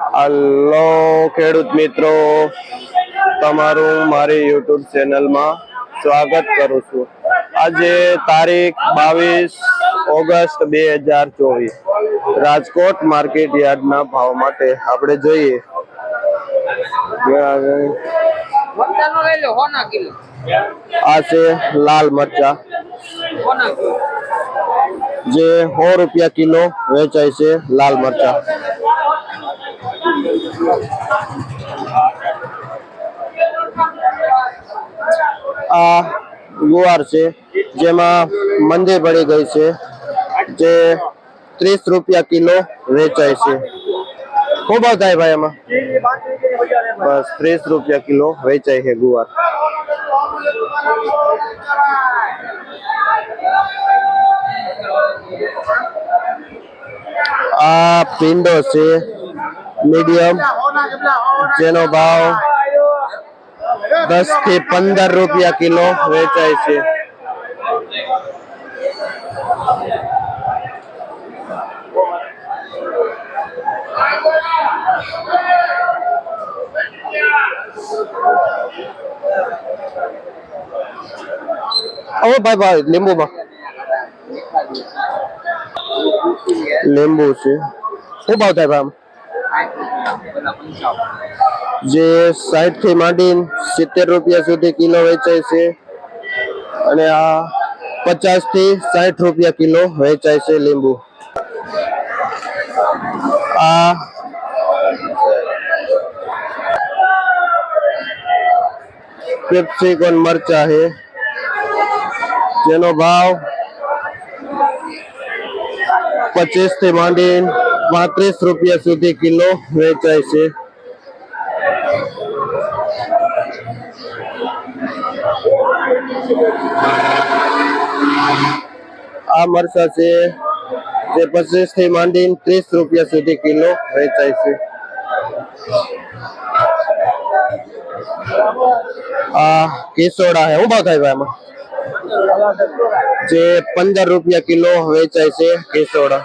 Hello ખેડૂત મિત્રો. તમારું મારી યુટ્યુબ ચેનલમાં સ્વાગત કરું છું. આજે તારીખ બાવીસ ઓગસ્ટ બે હજાર ચોવીસ. રાજકોટ માર્કેટ યાર્ડના ભાવ માટે આપણે જોઈએ. આ છે લાલ મરચા. જે સો રૂપિયા કિલો વેચાય છે લાલ મરચા. આ ગુવાર છે જેમાં મંદી પડી ગઈ છે જે ત્રીસ રૂપિયા કિલો વેચાય છે ખૂબ ભાવ થાય ભાઈ એમાં બસ ત્રીસ રૂપિયા કિલો વેચાય છે ગુવાર આ પીંડો છે મીડિયમ જેનો ભાવ દસ થી પંદર રૂપિયા કિલો વેચાય છે ઓ ભાઈ ભાઈ લીંબુમાં લીંબુ છે શું ભાવ થાય ભાઈ આમ? જે સાઈઠથી માંડીને સિત્તેર રૂપિયા સુધી કિલો વેચાય છે. અને આ પચાસથી સાઠ રૂપિયા કિલો વેચાય છે લીંબુ. આ કેપ્સિકોન મરચા છે. જેનો ભાવ પચીસથી માંડીને પાંત્રીસ રૂપિયા સુધી કિલો વેચાય છે. આ મરચા છે જે પચીસથી માંડીને ત્રીસ રૂપિયા સુધી કિલો વેચાય છે. આ કેસોડા છે ઊભા થાય એમાં જે પંદર રૂપિયા કિલો વેચાય છે કેસોડા.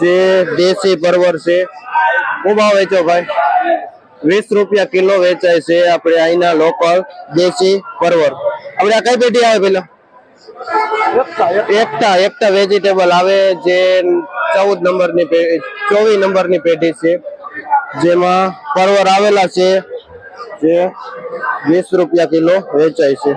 જે દેશી પરવર છે ભાવ વેચો ભાઈ. વીસ રૂપિયા કિલો વેચાય છે આપણે અહીંના લોકલ દેશી પરવર. આપણે આ કઈ પેટી આવે પેલા? એકતા એકતા વેજીટેબલ આવે જે ચૌદ નંબરની ચોવીસ નંબરની પેઢી છે. જેમાં પરવર આવેલા છે, જે વીસ રૂપિયા કિલો વેચાય છે.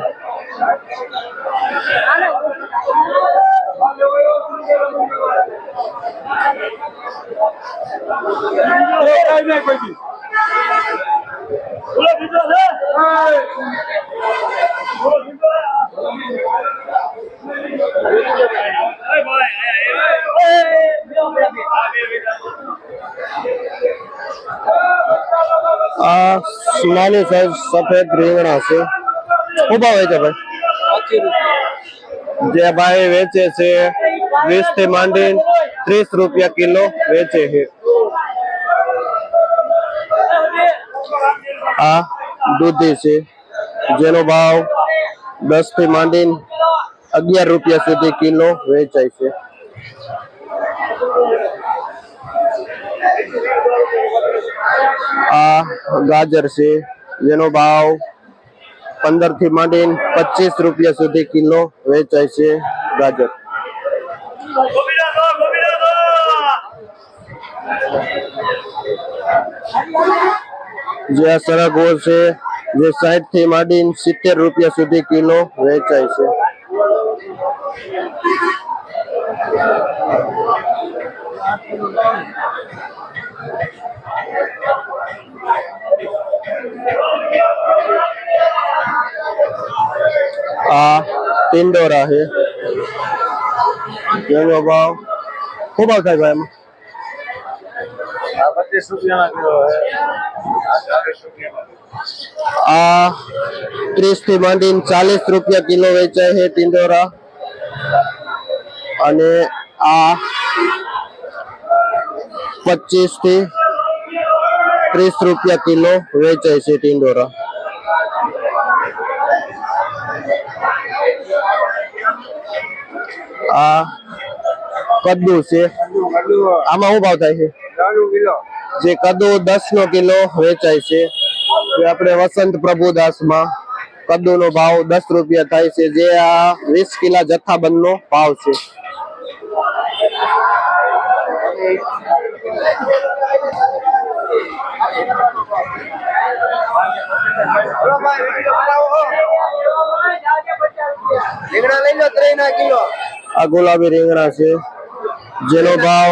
આ નાની સાઈઝ સફેદ રીંગણા છે શું ભાવ વેચે ભાઈ જે ભાઈ વેચે છે વીસ થી માંડી ત્રીસ રૂપિયા કિલો વેચે છે આ દૂધી છે જેનો ભાવ દસ થી માંડીને અગિયાર રૂપિયા સુધી કિલો વેચાય છે આ ગાજર છે જેનો ભાવ પંદર થી માંડીને પચીસ રૂપિયા સુધી કિલો વેચાય છે ગાજર જે આ સરગવો છે જે સાઠ થી માંડીને સિત્તેર રૂપિયા સુધી કિલો વેચાય છે આ ટિંડોરા છે જેનો ભાવ શું ભાવ થાય ભાઈ એમાં પચીસ રૂપિયાના કિલો છે ચાલીસ રૂપિયાના આ ત્રીસથી માંડીને ચાલીસ રૂપિયા કિલો વેચાય છે ટિંડોરા. અને આ પચીસથી ત્રીસ રૂપિયા કિલો વેચાય છે ટિંડોરા. આ કદ્દુ છે. આમાં શું ભાવ થાય છે? જે કદ્દુ દસ નો કિલો વેચાય છે આપણે વસંત પ્રભુદાસમાં કદ્દુ નો ભાવ દસ રૂપિયા થાય છે જે આ વીસ કિલા જથ્થાબંધ નો ભાવ છે. રીંગણા લઈ લો ત્રણ કિલો. આ ગુલાબી રીંગણા છે જેનો ભાવ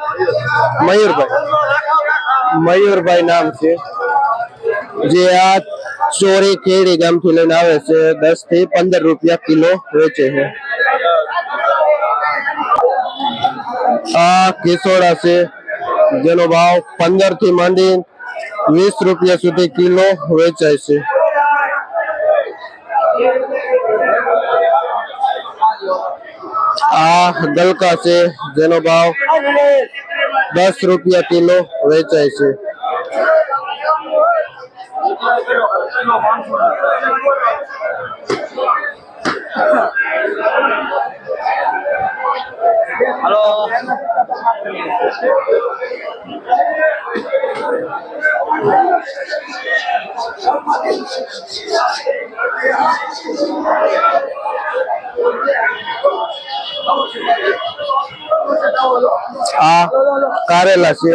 મયુરભાઈ. મયુરભાઈ નામ છે. જે આ ચોરી ખેડી ગામથી લઈને આવે છે દસથી પંદર રૂપિયા કિલો વેચે છે. આ કેસોડા છે, જેનો ભાવ પંદરથી માંડી વીસ રૂપિયા સુધી કિલો વેચાય છે. આ ગલકા છે જેનો ભાવ દસ રૂપિયા કિલો વેચાય છે. હલો આ કારેલા છે.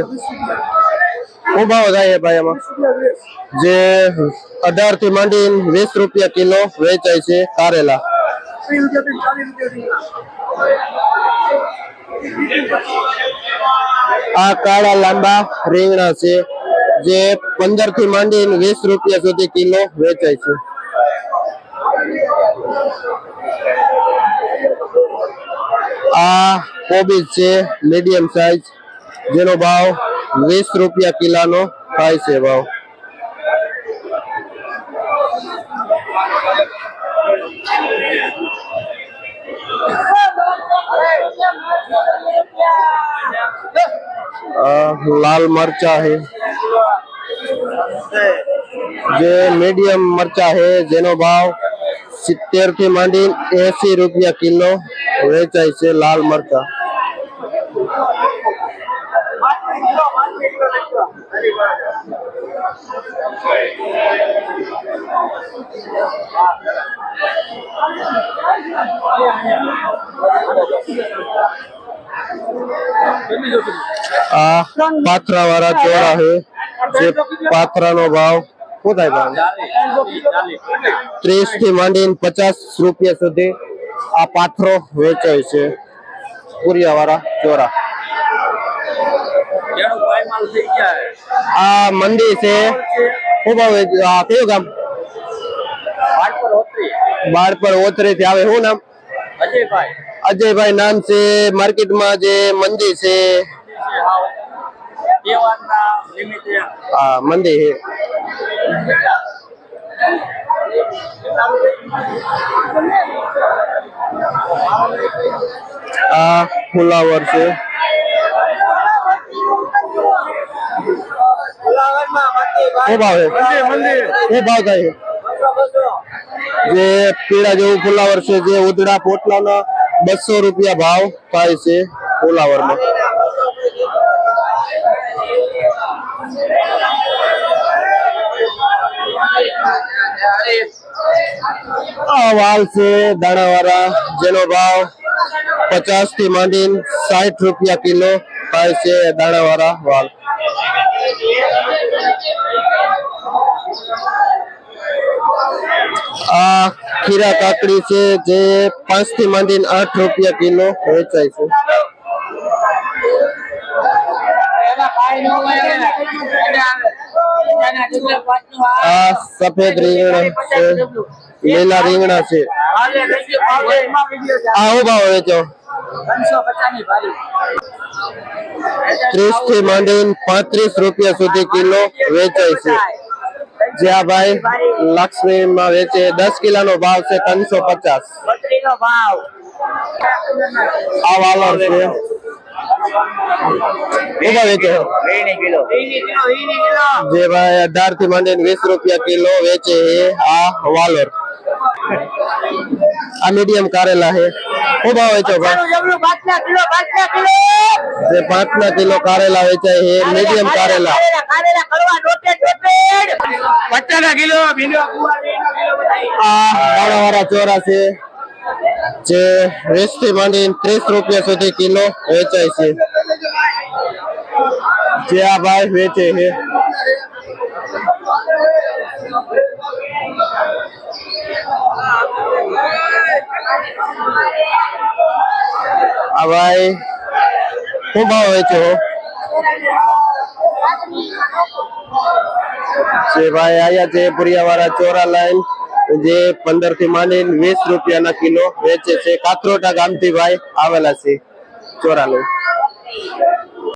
શું ભાવ થાય ભાઈ એમાં જે અઢારથી માંડી વીસ રૂપિયા કિલો વેચાય છે કારેલા. આ કાળા લાંબા રીંગણા છે, જે પંદરથી માંડીને વીસ રૂપિયા સુધી કિલો વેચાય છે. આ કોબીજ છે મીડિયમ સાઈઝ જેનો ભાવ વીસ રૂપિયા કિલાનો થાય છે ભાવ આ લાલ મરચા है જે મીડિયમ મરચા है જેનો ભાવ સિત્તેર થી માંડી એસી રૂપિયા કિલો વેચાય છે લાલ મરચા આ પાથરા વાળા ચોળા છે જે પાથરાનો ભાવ શું થાય ભાવ ત્રીસ થી માંડીને પચાસ રૂપિયા સુધી આ પાથરો વેચાય છે. પુરિયાવાળા ચોરા. આ મંદિર છે. કયું ગામ? બાળપર ઓતરે. થી આવે. શું નામ? અજયભાઈ. અજયભાઈ નામ છે. માર્કેટમાં જે મંદિર છે. હા. મંદિર છે. આ ફુલાવર છે. ભાવ ભાવ થાય જે પીળા જેવું ફુલાવર છે જે ઉધડા પોટલાના બસો રૂપિયા ભાવ થાય છે ફુલાવરમાં આ વાલ છે દાણાવાળા, જેનો ભાવ પચાસથી માંડીને સાઠ રૂપિયા કિલો થાય છે દાણાવાળા વાલ. આ ખીરા કાકડી છે જે પાંચથી માંડીને આઠ રૂપિયા કિલો વેચાય છે. લીલા રીંગણા છે. આ હું ભાવ વેચો? ત્રીસથી માંડીને પાંત્રીસ રૂપિયા સુધી કિલો વેચાય છે. જે ભાઈ લક્ષ્મી માં વેચે, દસ કિલોનો ભાવ છે, ત્રણસો પચાસ. આ વાલર છે. કેટલા વેચે કિલો કિલો જે ભાઈ અઢાર થી માંડીને વીસ રૂપિયા કિલો વેચે છે આ વાલર આ મીડિયમ કારેલા છે શું ભાવ વેચો ભાઈ જમણું પાંચના કિલો પાંચના કિલો જે પાંચ ના કિલો કારેલા વેચાય છે મીડિયમ કારેલા કારેલા કડવા ડોટેડ ડોટેડ પચાસ કિલો ભીંડો આ દાણા વાળા ચોરા છે જે વીસ થી માંડીને ત્રીસ રૂપિયા સુધી કિલો વેચાય છે જે આ ભાઈ વેચે છે આ ભાઈ શું ભાવ વેચો જે ભાઈ આયા છે પુરિયા વાળા ચોરા લાઈન જે પંદરથી માંડીને વીસ રૂપિયાના કિલો વેચે છે. કાથરોટા ગામથી ભાઈ આવેલા છે. ચોરા લાઈન